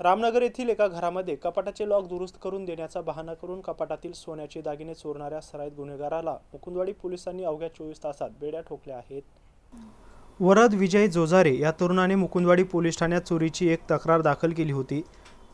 रामनगर येथील एका घरामध्ये कपाटाचे लॉक दुरुस्त करून देण्याचा बहाणा करून कपाटातील सोन्याचे दागिने चोरणाऱ्या सराईत गुन्हेगाराला मुकुंदवाडी पोलिसांनी अवघ्या चोवीस तासात बेड्या ठोकल्या आहेत. वरद विजय जोजारे या तरुणाने मुकुंदवाडी पोलीस ठाण्यात चोरीची एक तक्रार दाखल केली होती.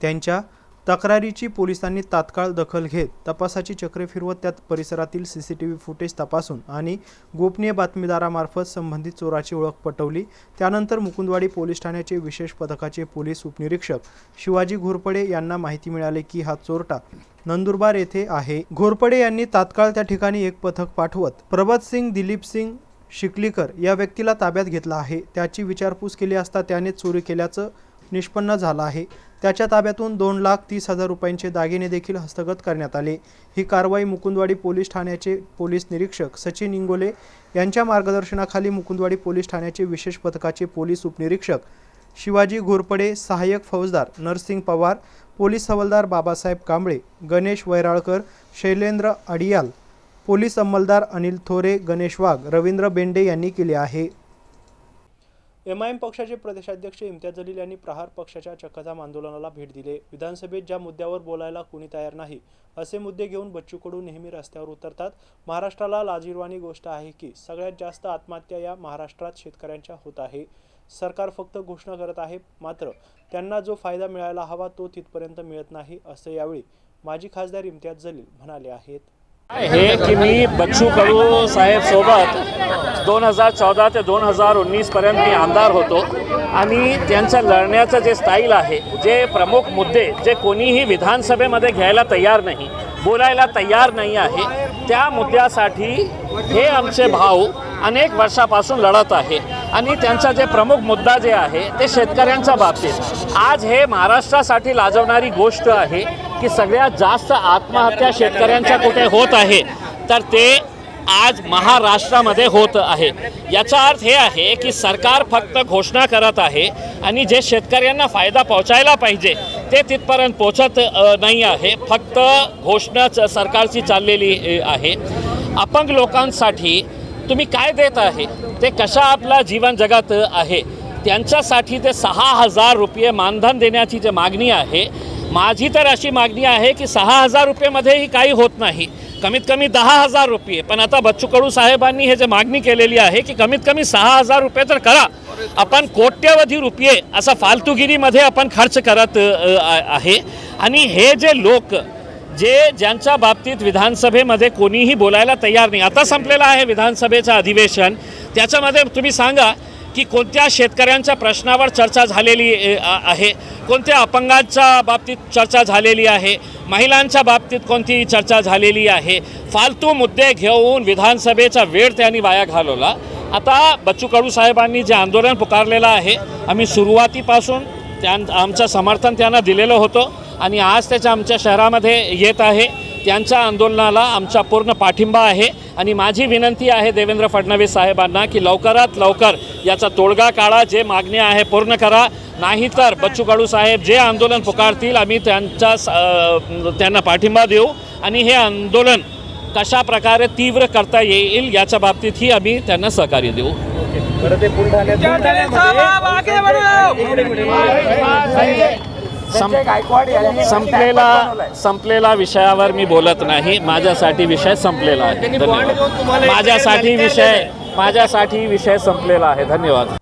त्यांच्या तक्रारीची पोलिसांनी तात्काळ दखल घेत तपासाची चक्रे फिरवत त्यात परिसरातील C C T V footage तपासून आणि गोपनीय बातमीदारामार्फत संबंधित चोराची ओळख पटवली. त्यानंतर मुकुंदवाडी पोलीस ठाण्याचे विशेष पथकाचे पोलीस उपनिरीक्षक शिवाजी घोरपडे यांना माहिती मिळाली की हा चोरटा नंदुरबार येथे आहे. घोरपडे यांनी तात्काळ त्या ठिकाणी एक पथक पाठवत प्रभात सिंग दिलीप सिंग शिकलीकर या व्यक्तीला ताब्यात घेतला आहे. त्याची विचारपूस केली असता त्याने चोरी केल्याचं निष्पन्न झालं आहे. त्याच्या ताब्यातून दोन लाख तीस हजार रुपयांचे दागिने देखील हस्तगत करण्यात आले. ही कारवाई मुकुंदवाडी पोलीस ठाण्याचे पोलीस निरीक्षक सचिन इंगोले यांच्या मार्गदर्शनाखाली मुकुंदवाडी पोलीस ठाण्याचे विशेष पथकाचे पोलीस उपनिरीक्षक शिवाजी घोरपडे सहाय्यक फौजदार नरसिंग पवार पोलीस हवालदार बाबासाहेब कांबळे गणेश वैराळकर शैलेंद्र अडियाल पोलीस अंमलदार अनिल थोरे गणेश वाघ रवींद्र बेंडे यांनी केले आहे. एम आय एम पक्षाचे प्रदेशाध्यक्ष इम्तियाज जलील यांनी प्रहार पक्षाच्या चक्काजाम आंदोलनाला भेट दिले. विधानसभेत ज्या मुद्द्यावर बोलायला कुणी तयार नाही असे मुद्दे घेऊन बच्चू कडू नेहमी रस्त्यावर उतरतात. महाराष्ट्राला लाजीरवाणी गोष्ट आहे की सगळ्यात जास्त आत्महत्या या महाराष्ट्रात शेतकऱ्यांच्या होत आहे. सरकार फक्त घोषणा करत आहे मात्र त्यांना जो फायदा मिळायला हवा तो तिथपर्यंत मिळत नाही असं यावेळी माजी खासदार इम्तियाज जलील म्हणाले आहेत. हे की मी बच्चू कडू साहेब सोबत दोन हजार चौदा ते दोन हजार उन्नीसपर्यंत मी आमदार होतो. आणि त्यांचं लढण्याचं जे स्टाईल आहे जे प्रमुख मुद्दे जे कोणीही विधानसभेमध्ये घ्यायला तयार नाही बोलायला तयार नाही आहे त्या मुद्द्यासाठी हे आमचे भाऊ अनेक वर्षापासून लढत आहे. आणि त्यांचा जे प्रमुख मुद्दा जे आहे ते शेतकऱ्यांच्या बाबतीत. आज हे महाराष्ट्रासाठी लाजवणारी गोष्ट आहे की सगळ्यात जास्त आत्महत्या शेतकऱ्यांच्या कुठे होत आहे तर ते आज महाराष्ट्रामध्ये होत आहे. याचा अर्थ हे आहे की सरकार फक्त घोषणा करत आहे आणि जे शेतकऱ्यांना फायदा पोहोचायला पाहिजे ते तिथपर्यंत पोचत नाही आहे. फक्त घोषणाच सरकारची चाललेली आहे. अपंग लोकांसाठी तुम्ही काय देत आहे? ते कशा आपला जीवन जगत आहे? त्यांच्यासाठी ते सहा हजार रुपये मानधन देण्याची जी मागणी आहे माझी तर अशी मागणी आहे की सहा हजार रुपयेमध्येही काही होत नाही. कमीत कमी दहा हजार रुपये. पण आता बच्चू कडू साहेबांनी हे जे मागणी केलेली आहे की कमीत कमी सहा हजार रुपये तर करा. आपण कोट्यवधी रुपये असा फालतुगिरीमध्ये आपण खर्च करत आहे. आणि हे जे लोक जे ज्यांच्या बाबतीत विधानसभेमध्ये कोणीही बोलायला तयार नाही. आता संपलेलं आहे विधानसभेचं अधिवेशन. त्याच्यामध्ये तुम्ही सांगा की कोणत्या शेतकऱ्यांच्या प्रश्नावर चर्चा झालेली आहे? कोणत्या अपंगांच्या बाबतीत चर्चा झालेली आहे? महिलांच्या बाबतीत कोणती चर्चा झालेली आहे? फालतू मुद्दे घेऊन विधानसभेचा वेळ त्यांनी वाया घालवला. आता बच्चू कडू साहेबांनी जे आंदोलन पुकारलेलं आहे आम्ही सुरुवातीपासून त्यां आमचं समर्थन त्यांना दिलेलं होतं आणि आज त्याच्या आमच्या शहरामध्ये येत आहे. त्यांच्या आंदोलनाला आमचा पूर्ण पाठिंबा आहे. आणि माझी विनंती आहे देवेंद्र फडणवीस साहेबांना की लवकरात लवकर याचा तोडगा काढा जे मागण्या आहे पूर्ण करा. नाहीतर बच्चू कडू साहेब जे आंदोलन पुकारतील आम्ही त्यांच्या त्यांना पाठिंबा देऊ आणि हे आंदोलन कशा प्रकारे तीव्र करता येईल याच्या बाबतीतही आम्ही त्यांना सहकार्य देऊ. सं- संपलेला संपलेला विषयावर मी बोलत नाही. माझ्यासाठी विषय संपलेला आहे. धन्यवाद. माझ्यासाठी विषय माझ्यासाठी विषय संपलेला आहे. धन्यवाद.